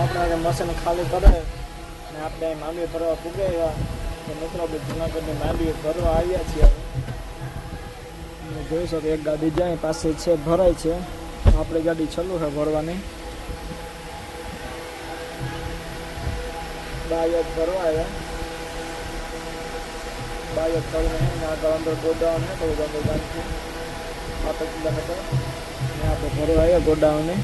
આપણે મશીન ખાલી કરે ને આપણે માંડવી ભરવા પૂગાવ્યા તો મિત્રો આપણે જુનાગઢની માંડવી ભરવા આવ્યા છીએ જોઈ શકો એક ગાડી જાય પાસે છે ભરાય છે આપણી ગાડી છેલ્લું છે ભરવાની બાયક ભરવા આવ્યા બાયક કરીને આગળ અંદર ગોડાઉન હતો ગોડાઉન આપણે આપણે ભરવા આવ્યા ગોડાઉને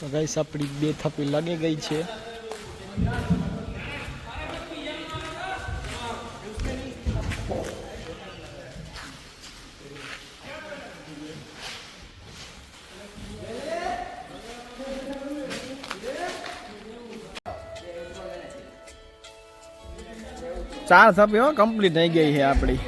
तो गई सपड़ी बे थपी लगे गई छे चार सभ्य कम्प्लीट नहीं गई है अपनी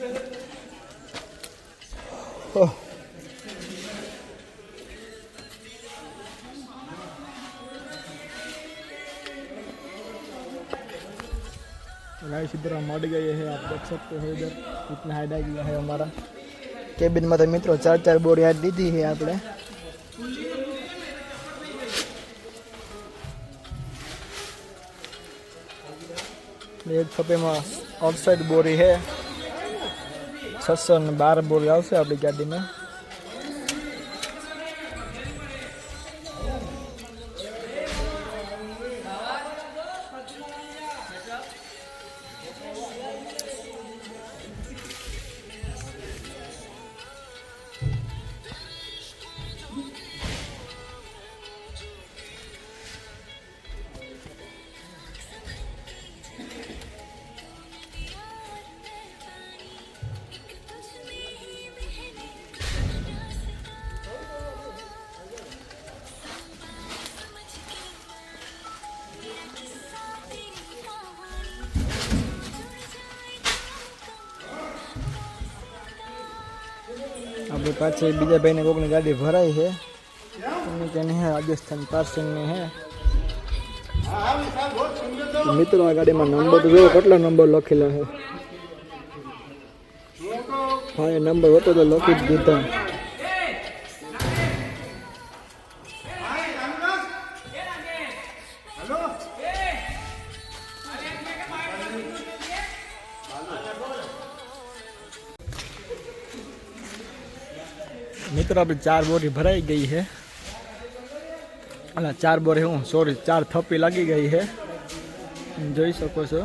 Oh. इधर हम मड गए हैं आप देख सकते हो इधर कितना हाइडा गया है हमारा केबिन मत तो मित्रों चार चार बोरिया दी थी है आपने एक छपे में आउटसाइड बोरी है છસો ને બાર બોરી આવશે આપણી ગાડીમાં આપણે પાછી બીજા ભાઈને કોકની ગાડી ભરાઈ છે એમને ત્યાં રાજસ્થાન પાર્સિંગની હે મિત્રો આ ગાડીમાં નંબર જો કેટલો નંબર લખેલો છે હા એ નંબર હતો તો લખી જ દીધા मेट्रो पे चार बोरी भराई गई है। वाला चार बोरी हूं सॉरी चार थप्पी लगी गई है। જોઈ શકો છો.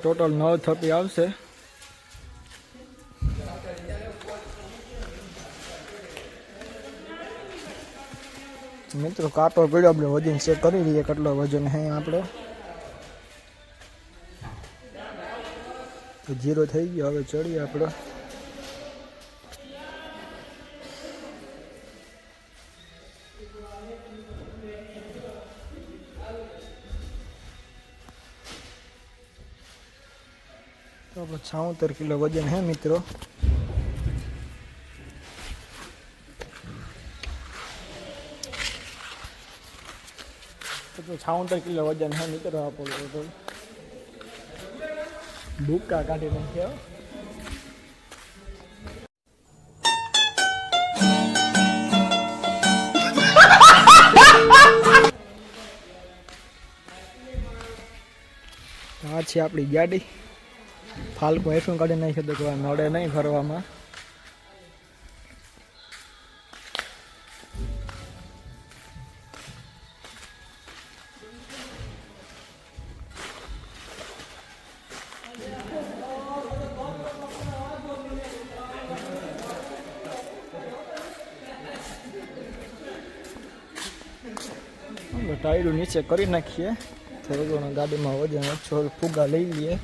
ટોટલ નવ થપ્પી આવશે. મેત્રા કાટો પડ્યો આપણે વજન ચેક કરી લઈએ કેટલો વજન છે આપણે. जीरो થઈ ગયો હવે ચડી આપડો તો બલ 74 કિલો વજન હે મિત્રો તો 74 કિલો વજન હે મિત્રો આપણો તો ભૂક્કા કાઢી નાખ્યો આ છે આપણી ગાડી ફાલ્કો એફએમ કાઢી નાખ્યો તો નડે નહીં ફરવામાં टायर नीचे कर नाखी थोड़ा घोड़ा गाड़ी में वजन छोल फुगा ले लिए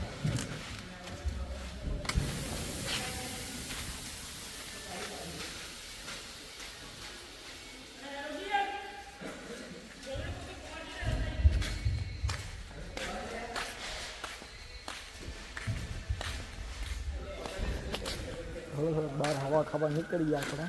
बाहर हवा खावा निकली थोड़ा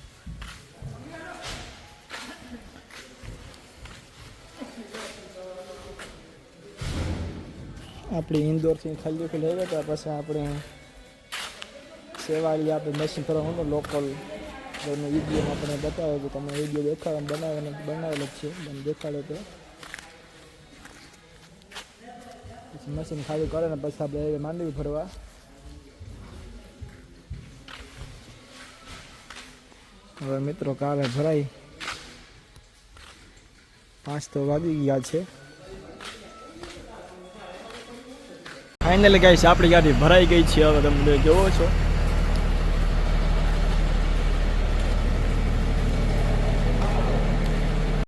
આપણે ઇન્દોરથી ખલ્યુકી લઈ ગયા પછી આપણે સેવાળી આપણે મશીન કરવાનું લોકલ એનો વિડીયો આપણે બતાવ્યો કે તમે વિડીયો દેખાડો બનાવેલો બનાવેલો છે મને દેખાડ્યો તો પછી મશીન ખાલી કરે ને પછી આપણે માંડવી ફરવા હવે મિત્રો કાલે ભરાઈ પાંચ તો વાગી ગયા છે ફાઇનલી ગાઈસ આપણી ગાડી ભરાઈ ગઈ છે હવે તમે જોવો છો